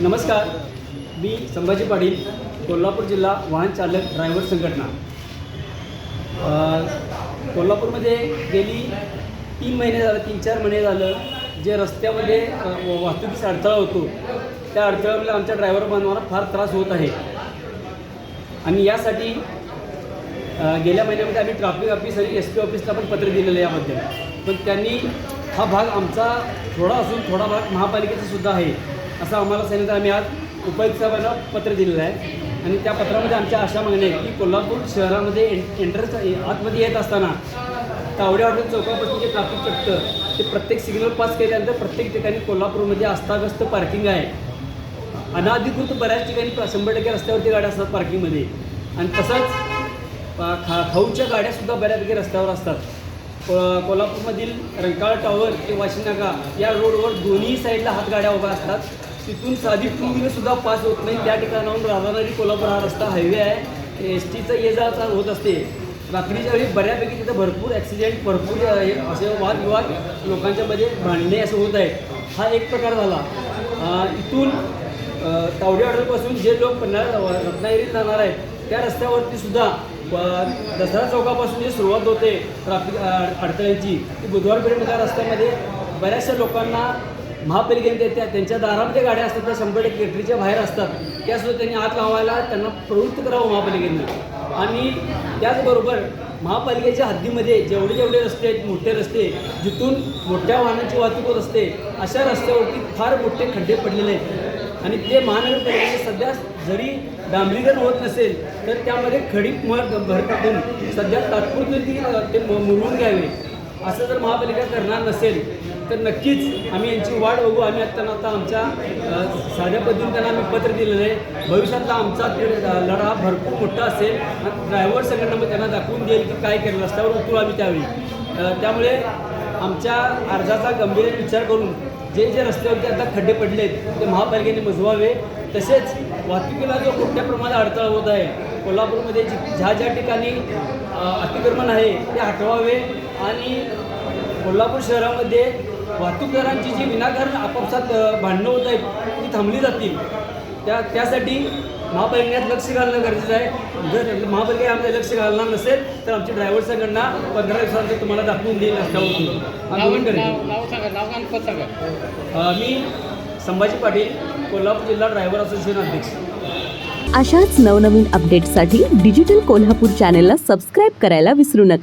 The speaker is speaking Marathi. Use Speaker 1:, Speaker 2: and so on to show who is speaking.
Speaker 1: नमस्कार मी संभाजी पाटील कोल्हापूर जिल्हा वाहन चालक ड्रायव्हर संघटना. कोल्हापूरमध्ये गेली तीन महिने झालं तीन चार महिने झालं जे रस्त्यामध्ये अ, वाहतुकीचा अडथळा होतो त्या अडथळ्यामुळे आमच्या ड्रायव्हर बांधवांना फार त्रास होत आहे. आणि यासाठी गेल्या महिन्यामध्ये आम्ही ट्रॅफिक ऑफिस आणि एस पी ऑफिसला पण पत्र दिलेलं यामध्ये. याबद्दल पण त्यांनी हा भाग आमचा थोडा असून थोडा भाग महापालिकेचा सुद्धा आहे. असं आम्हाला सांगितलं. आम्ही आज उपायुक्त साहेबांना पत्र दिलेलं आहे. आणि त्या पत्रामध्ये आमच्या अशा मागण्या आहेत की कोल्हापूर शहरामध्ये एन एंट्रन्स आतमध्ये येत असताना तावड्या हॉटेल चौकापासून जे ट्राफिक चकतं ते प्रत्येक सिग्नल पास केल्यानंतर प्रत्येक ठिकाणी कोल्हापूरमध्ये अस्ताव्यस्त पार्किंग आहे. अनाधिकृत बऱ्याच ठिकाणी शंभर टक्के रस्त्यावरती गाड्या असतात पार्किंगमध्ये आणि तसंच खा खाऊच्या गाड्यासुद्धा बऱ्यापैकी रस्त्यावर असतात. को- कोल्हापूरमधील रंकाळ टॉवर ते वाशी या रोडवर दोन्ही साईडला हात गाड्या उभ्या असतात. तिथून साधी टू व्हीलरसुद्धा पास होत नाही. त्या ठिकाणाहून राधानगरी कोल्हापूर हा रस्ता हायवे आहे. एस टीचं ये जा होत असते. रात्रीच्या वेळी बऱ्यापैकी तिथं भरपूर ॲक्सिडेंट भरपूर असे वादविवाद लोकांच्यामध्ये भांडणे असं होत आहे हा एक प्रकार झाला. इथून तावडे हॉटेलपासून जे लोक रत्नागिरीत जाणार आहेत त्या रस्त्यावरती सुद्धा दसरा चौकापासून जी सुरुवात होते ट्राफिक अ- अडथळ्यांची ती बुधवार रस्त्यामध्ये बऱ्याचशा लोकांना महापालिकेने त्या त्या- त्यांच्या दारामध्ये गाड्या असतात त्या शंभर टक्के गटरीच्या बाहेर असतात. त्यासुद्धा त्यांनी आत लावायला त्यांना प्रवृत्त करावं महापालिकेने. आणि त्याचबरोबर महापालिकेच्या हद्दीमध्ये जेवढे जेवढे रस्ते आहेत मोठे रस्ते जिथून मोठ्या वाहनांची वाहतूक होत असते अशा रस्त्यावरती फार मोठे खड्डे पडलेले आहेत. आणि ते महानगरपालिकेचे सध्या जरी डांबरीकरण होत नसेल तर त्यामध्ये खडी मर भर टाकून सध्या तात्पुरती ती, ते म- मुरवून घ्यावे. असं जर महापालिका करणार नसेल तर नक्कीच आम्ही यांची वाट बघू. आम्ही आत्ता आता आमच्या साध्या पद्धतीने त्यांना आम्ही पत्र दिलेलं आहे. भविष्यातला आमचा लढा भरपूर मोठा असेल आणि ड्रायव्हर संघटनामध्ये त्यांना दाखवून देईल की काय केलं रस्त्यावर उतरू आम्ही त्यावेळी. त्यामुळे आमच्या अर्जाचा गंभीर विचार करून जे जे रस्त्यावरती आता खड्डे पडले आहेत ते महापालिकेने मजवावे. तसेच वाहतुकीला जो मोठ्या प्रमाणात अडथळा होत आहे कोल्हापूरमध्ये जी ज्या ज्या ठिकाणी अतिक्रमण आहे ते हटवावे आणि कोल्हापूर शहरामध्ये वाहतूकदारांची जी विनाकारण आपापसात भांडणं होत आहेत ती थांबली जातील. त्या त्यासाठी महापालिकेत लक्ष घालणं गरजेचं आहे. जर महापालिका आमचं लक्ष घालणार नसेल तर आमची ड्रायव्हर संघटना पंधरा दिवसांचं तुम्हाला दाखवून देईल. रस्त्यावरून मी संभाजी पाटील कोल्हापूर जिल्हा ड्रायव्हर असोसिएशन अध्यक्ष.
Speaker 2: अशाच नवनवीन अपडेट्ससाठी डिजिटल कोल्हापूर चॅनेलला सबस्क्राईब करायला विसरू नका.